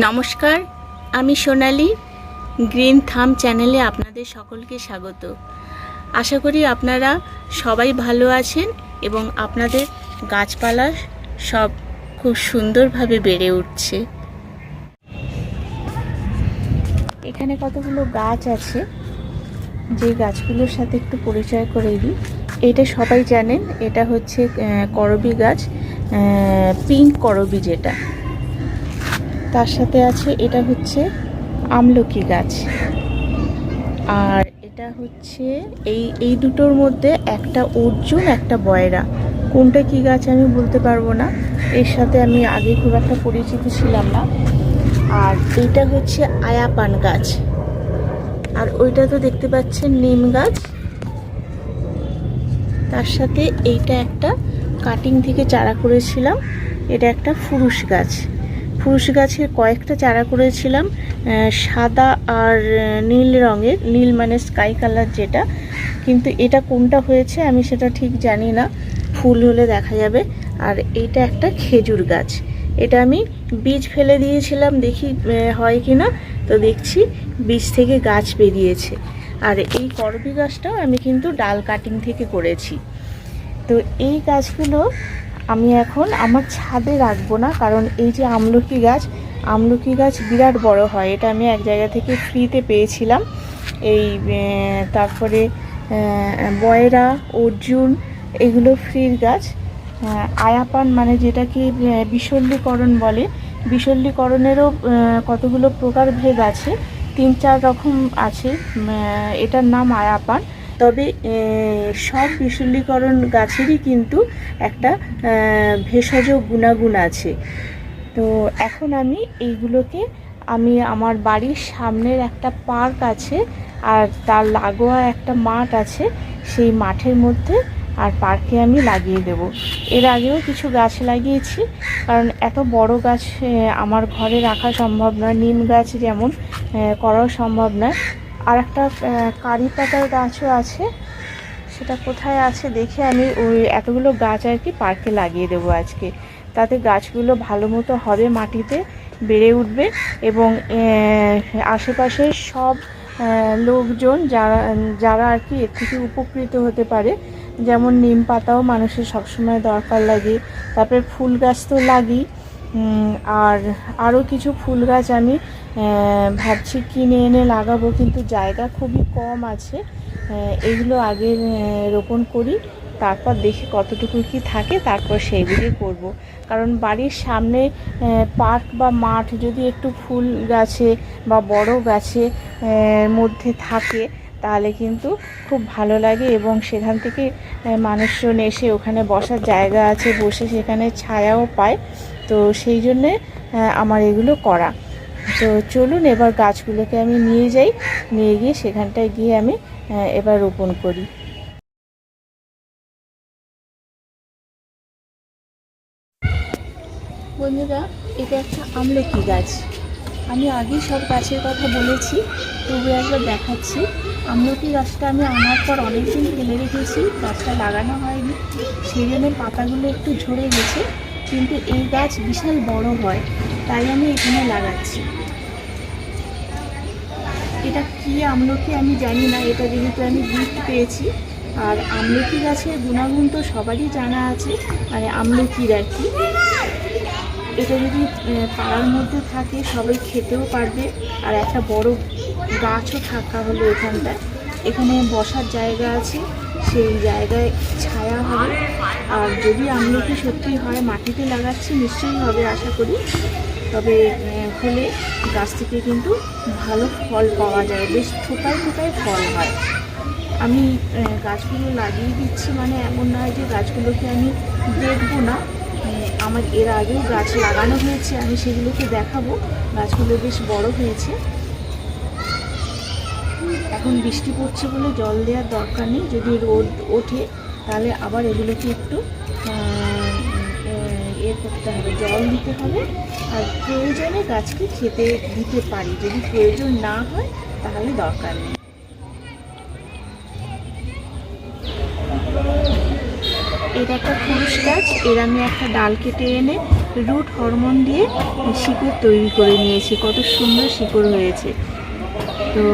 নমস্কার, আমি সোনালি, গ্রিন থাম চ্যানেলে আপনাদের সকলকে স্বাগত। আশা করি আপনারা সবাই ভালো আছেন এবং আপনাদের গাছপালা সব খুব সুন্দরভাবে বেড়ে উঠছে। এখানে কতগুলো গাছ আছে, যে গাছগুলোর সাথে একটু পরিচয় করে দিই। এটা সবাই জানেন, এটা হচ্ছে করবি গাছ পিঙ্ক করবি যেটা। তার সাথে আছে এটা হচ্ছে আমলকি গাছ। আর এটা হচ্ছে এই এই দুটোর মধ্যে একটা অর্জুন, একটা বয়রা। কোনটা কি গাছ আমি বলতে পারব না। এর সাথে আমি আগে খুব একটা পরিচিত ছিলাম না। আর এইটা হচ্ছে আয়াপান গাছ। আর ওইটা তো দেখতে পাচ্ছেন নিম গাছ। তার সাথে এইটা একটা কাটিং থেকে চারা করেছিলাম। এটা একটা ফুরুষ গাছ। ফুরুষ গাছের কয়েকটা চারা করেছিলাম সাদা আর নীল রঙের, নীল মানে স্কাই কালার যেটা। কিন্তু এটা কোনটা হয়েছে আমি সেটা ঠিক জানি না, ফুল হলে দেখা যাবে। আর এটা একটা খেজুর গাছ। এটা আমি বীজ ফেলে দিয়েছিলাম, দেখি হয় কি না তো দেখছি বীজ থেকে গাছ বেরিয়েছে। আর এই করবি গাছটাও আমি কিন্তু ডাল কাটিং থেকে করেছি। তো এই গাছগুলো আমি এখন আমার ছাদে রাখব না, কারণ এই যে আমলকি গাছ আমলকি গাছ বিরাট বড় হয়। এটা আমি এক জায়গা থেকে ফ্রিতে পেয়েছিলাম। এই তারপরে বয়রা, অর্জুন, এগুলো ফ্রির গাছ। আয়াপান মানে যেটাকে বিশল্যীকরণ বলে। বিশল্যীকরণেরও কতগুলো প্রকারভেদ আছে। তিন চার রকম আছে এটার নাম আয়াপান। তবে সব বিশল্যীকরণ গাছেরই কিন্তু একটা ভেষজ গুণাগুণ আছে। তো এখন আমি এইগুলোকে, আমি আমার বাড়ির সামনের একটা পার্ক আছে, আর তার লাগোয়া একটা মাঠ আছে, সেই মাঠের মধ্যে, আর পার্কে আমি লাগিয়ে দেব। এর আগেও কিছু গাছ লাগিয়েছি, কারণ এত বড় গাছ আমার ঘরে রাখা সম্ভব নয়, নিম গাছ যেমন করাও সম্ভব নয় আর একটা কারি পাতার গাছও আছে। সেটা কোথায় আছে দেখে আমি ওই এতগুলো গাছ আর কি পার্কে লাগিয়ে দেবো আজকে। তাতে গাছগুলো ভালো মতো হবে মাটিতে, বেড়ে উঠবে এবং আশেপাশের সব লোকজন যারা যারা আর কি এর থেকে উপকৃত হতে পারে, যেমন নিম পাতাও মানুষের সবসময় দরকার লাগে, তারপরে ফুল গাছ তো লাগেই। আর আরও কিছু ফুল গাছ আমি ভাবছি কিনে এনে লাগাবো, কিন্তু জায়গা খুবই কম আছে। এগুলো আগে রোপণ করি, তারপর দেখি কতটুকু কি থাকে, তারপর সেইগুলি করব। কারণ বাড়ির সামনে পার্ক বা মাঠ যদি একটু ফুল গাছে বা বড় গাছে মধ্যে থাকে তাহলে কিন্তু খুব ভালো লাগে এবং সেখান থেকে মানুষজন এসে ওখানে বসার জায়গা আছে, বসে সেখানে ছায়াও পায়। তো সেই জন্যে আমার এগুলো করা। তো চলুন এবার গাছগুলোকে আমি নিয়ে যাই, নিয়ে গিয়ে সেখানটায় গিয়ে আমি এবার রোপণ করি। বন্ধুরা, এটা একটা আমলকি গাছ। আমি আগেই সব গাছের কথা বলেছি, তবু একবার দেখাচ্ছি। আমলকি গাছটা আমি আনার পর অনেকদিন ফেলে রেখেছি, গাছটা লাগানো হয়নি। সেই জন্য পাতাগুলো একটু ঝরে গেছে, কিন্তু এই গাছ বিশাল বড় হয়, তাই আমি এখানে লাগাচ্ছি। এটা কি আমলকি আমি জানি না, এটা যেহেতু আমি গিফট পেয়েছি। আর আমলকি গাছের গুণাগুণ তো সবারই জানা আছে মানে আমলকির আর কি। এটা যদি পাড়ার মধ্যে থাকে, সবাই খেতেও পারবে। আর একটা বড় গাছও থাকা হলো এখানটায়। এখানে বসার জায়গা আছে, সেই জায়গায় ছায়া হবে। আর যদি আমলকি সত্যি হয়, মাটিতে লাগাচ্ছি, নিশ্চয়ই হবে আশা করি। তবে হলে গাছ থেকে কিন্তু ভালো ফল পাওয়া যায়, বেশ থোকায় থোকায় ফল হয়। আমি গাছগুলো লাগিয়ে দিচ্ছি মানে এমন নয় যে গাছগুলোকে আমি দেখব না। আমার, এর আগেও গাছ লাগানো হয়েছে, আমি সেগুলোকে দেখাবো। গাছগুলো বেশ বড় হয়েছে। এখন বৃষ্টি পড়ছে বলে জল দেওয়ার দরকার নেই। যদি রোদ ওঠে, তাহলে আবার এগুলোকে একটু ইয়ে করতে হবে, জল দিতে হবে। আর প্রয়োজনে গাছকে খেতে দিতে পারি। যদি প্রয়োজন না হয়, তাহলে দরকার নেই। এটা একটা পুরুষ গাছ, এর আমি একটা ডাল কেটে এনে রুট হরমোন দিয়ে শিকড় তৈরি করে নিয়েছি। কত সুন্দর শিকড় হয়েছে। তো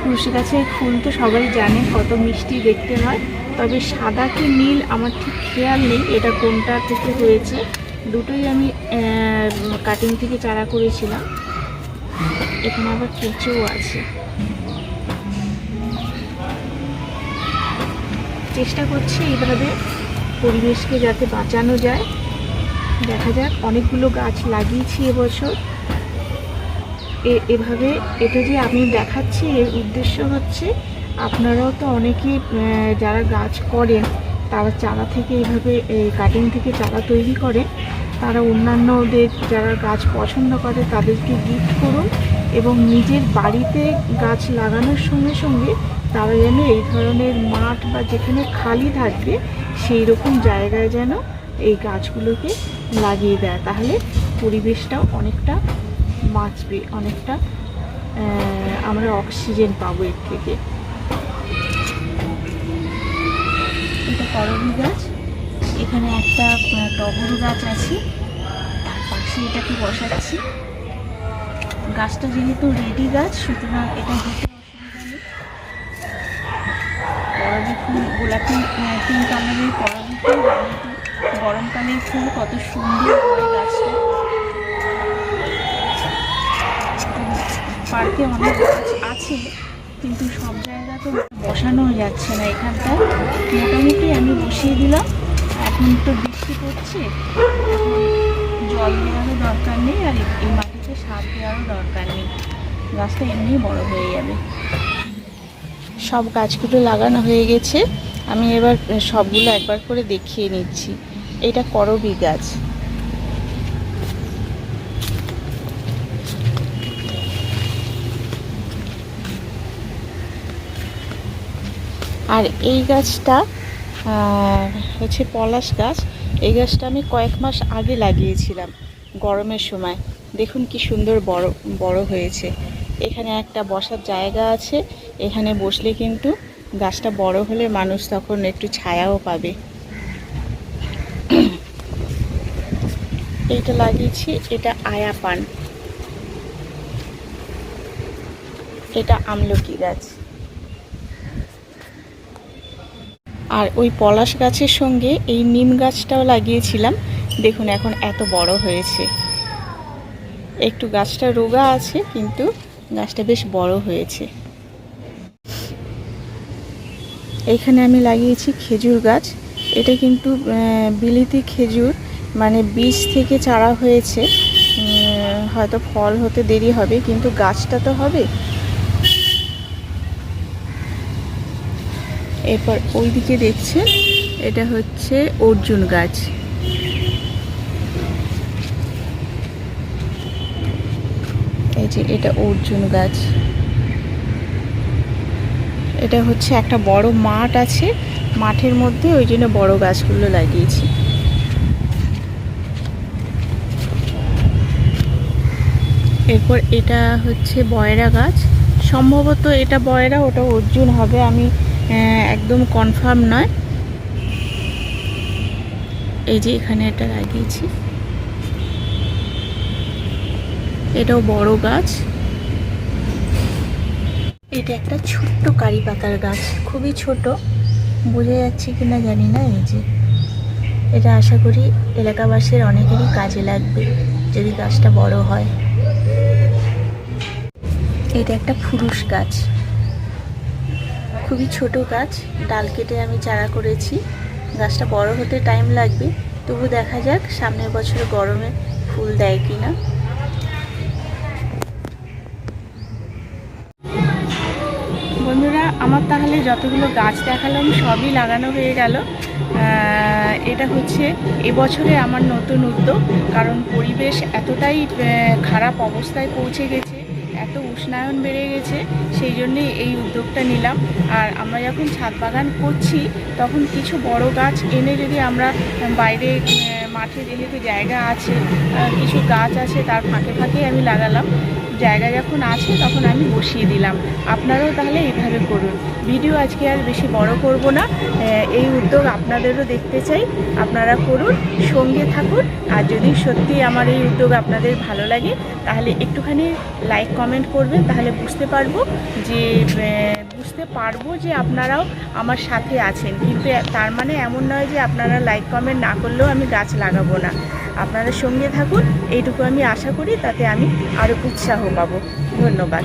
তুলসী গাছের ফুল তো সবাই জানে, কত মিষ্টি দেখতে হয়। তবে সাদা কি নীল আমার ঠিক খেয়াল নেই এটা কোনটা থেকে হয়েছে। দুটোই আমি কাটিং থেকে চারা করেছিলাম। এখানে আবার কেঁচোও আছে। চেষ্টা করছি এইভাবে পরিবেশকে যাতে বাঁচানো যায়। দেখা যাক, অনেকগুলো গাছ লাগিয়েছি এবছর। এভাবে এটা যে আমি দেখাচ্ছি, এর উদ্দেশ্য হচ্ছে আপনারাও তো অনেকেই যারা গাছ করেন, তারা চারা থেকে এইভাবে কাটিং থেকে চারা তৈরি করে তারা অন্যান্যদের যারা গাছ পছন্দ করে, তাদেরকে গিফট করুন এবং নিজের বাড়িতে গাছ লাগানোর সঙ্গে সঙ্গে তারা যেন এই ধরনের মাঠ বা যেখানে খালি থাকবে, সেই রকম জায়গায় যেন এই গাছগুলোকে লাগিয়ে দেয়। তাহলে পরিবেশটাও অনেকটা বাঁচবে অনেকটা। আমরা অক্সিজেন পাবো এর থেকে। এটা করবি গাছ। এখানে একটা টগর গাছ আছে। তার পাশে এটাকে বসাচ্ছি। গাছটা যেহেতু রেডি গাছ, সুতরাং এটা হতে করবি ফুল, গোলাপি পিঙ্ক কালারের করবি ফুল গরমকালের ফুল, কত সুন্দর হয় গাছটা। পার্কে অনেক গাছ আছে, কিন্তু সব জায়গা তো বসানো যাচ্ছে না এখানটায়। মোটামুটি আমি বসিয়ে দিলাম। এখন তো বৃষ্টি পড়ছে। জল দেওয়ারও দরকার নেই আর এই মাটিতে সার দেওয়ারও দরকার নেই। গাছটা এমনি বড় হয়ে যাবে। সব গাছগুলো লাগানো হয়ে গেছে। আমি এবার সবগুলো একবার করে দেখিয়ে নিচ্ছি। এটা করবি গাছ। আর এই গাছটা হচ্ছে পলাশ গাছ, এই গাছটা আমি কয়েক মাস আগে লাগিয়েছিলাম গরমের সময়। দেখুন কি সুন্দর বড় বড় হয়েছে। এখানে একটা বসার জায়গা আছে, এখানে বসলে কিন্তু গাছটা বড় হলে মানুষ তখন একটু ছায়াও পাবে। এইটা লাগিয়েছি, এটা আয়া পান এটা আমলকি গাছ। আর ওই পলাশ গাছের সঙ্গে এই নিম গাছটাও লাগিয়েছিলাম। দেখুন এখন এত বড় হয়েছে। একটু গাছটা রোগা আছে, কিন্তু গাছটা বেশ বড় হয়েছে। এখানে আমি লাগিয়েছি খেজুর গাছ। এটা কিন্তু বিলিতি খেজুর মানে বীজ থেকে চারা হয়েছে। হয়তো ফল হতে দেরি হবে, কিন্তু গাছটা তো হবে। এরপর ওইদিকে দেখছেন, এটা হচ্ছে অর্জুন গাছ। এই যে এটা অর্জুন গাছ। এটা হচ্ছে একটা বড় মাঠ আছে, মাঠের মধ্যে ওই জন্য বড় গাছগুলো লাগিয়েছি। এরপর এটা হচ্ছে বয়রা গাছ। সম্ভবত এটা বয়রা, ওটা অর্জুন হবে, আমি একদম কনফার্ম নয়। এই যে এখানে এটা লাগিয়েছি। এটাও বড় গাছ। এটা একটা ছোট্ট কারি পাতার গাছ, খুবই ছোট। বোঝা যাচ্ছে কিনা জানি না, এই যে। এটা আশা করি এলাকাবাসীর অনেকেরই কাজে লাগবে, যদি গাছটা বড় হয়। এটা একটা ফুরুষ গাছ। খুবই ছোট গাছ, ডাল কেটে আমি চারা করেছি। গাছটা বড় হতে টাইম লাগবে, তবু দেখা যাক সামনের বছর গরমে ফুল দেয় কিনা। বন্ধুরা, আমার তাহলে যতগুলো গাছ দেখালাম, সবই লাগানো হয়ে গেল। এটা হচ্ছে এবছরে আমার নতুন উদ্যোগ, কারণ পরিবেশ এতটাই খারাপ অবস্থায় পৌঁছে গেছে এত উষ্ণায়ন বেড়ে গেছে, সেই জন্যে এই উদ্যোগটা নিলাম। আর আমরা যখন ছাদ বাগান করছি, তখন কিছু বড় গাছ এনে যদি আমরা বাইরে মাঠে যেহেতু জায়গা আছে কিছু গাছ আছে, তার ফাঁকে ফাঁকে আমি লাগালাম। জায়গা যখন আছে, তখন আমি বসিয়ে দিলাম। আপনারাও তাহলে এইভাবে করুন। ভিডিও আজকে আর বেশি বড় করব না। এই উদ্যোগ আপনাদেরও দেখতে চাই। আপনারা করুন, সঙ্গে থাকুন। আর যদি সত্যি আমার এই উদ্যোগ আপনাদের ভালো লাগে, তাহলে একটুখানি লাইক কমেন্ট করবেন। তাহলে বুঝতে পারব যে বুঝতে পারব যে আপনারাও আমার সাথে আছেন। কিন্তু তার মানে এমন নয় যে আপনারা লাইক কমেন্ট না করলেও আমি গাছ লাগাবো না। আপনারা সঙ্গে থাকুন। এইটুকু আমি আশা করি তাতে আমি আরও উৎসাহ পাবো। ধন্যবাদ।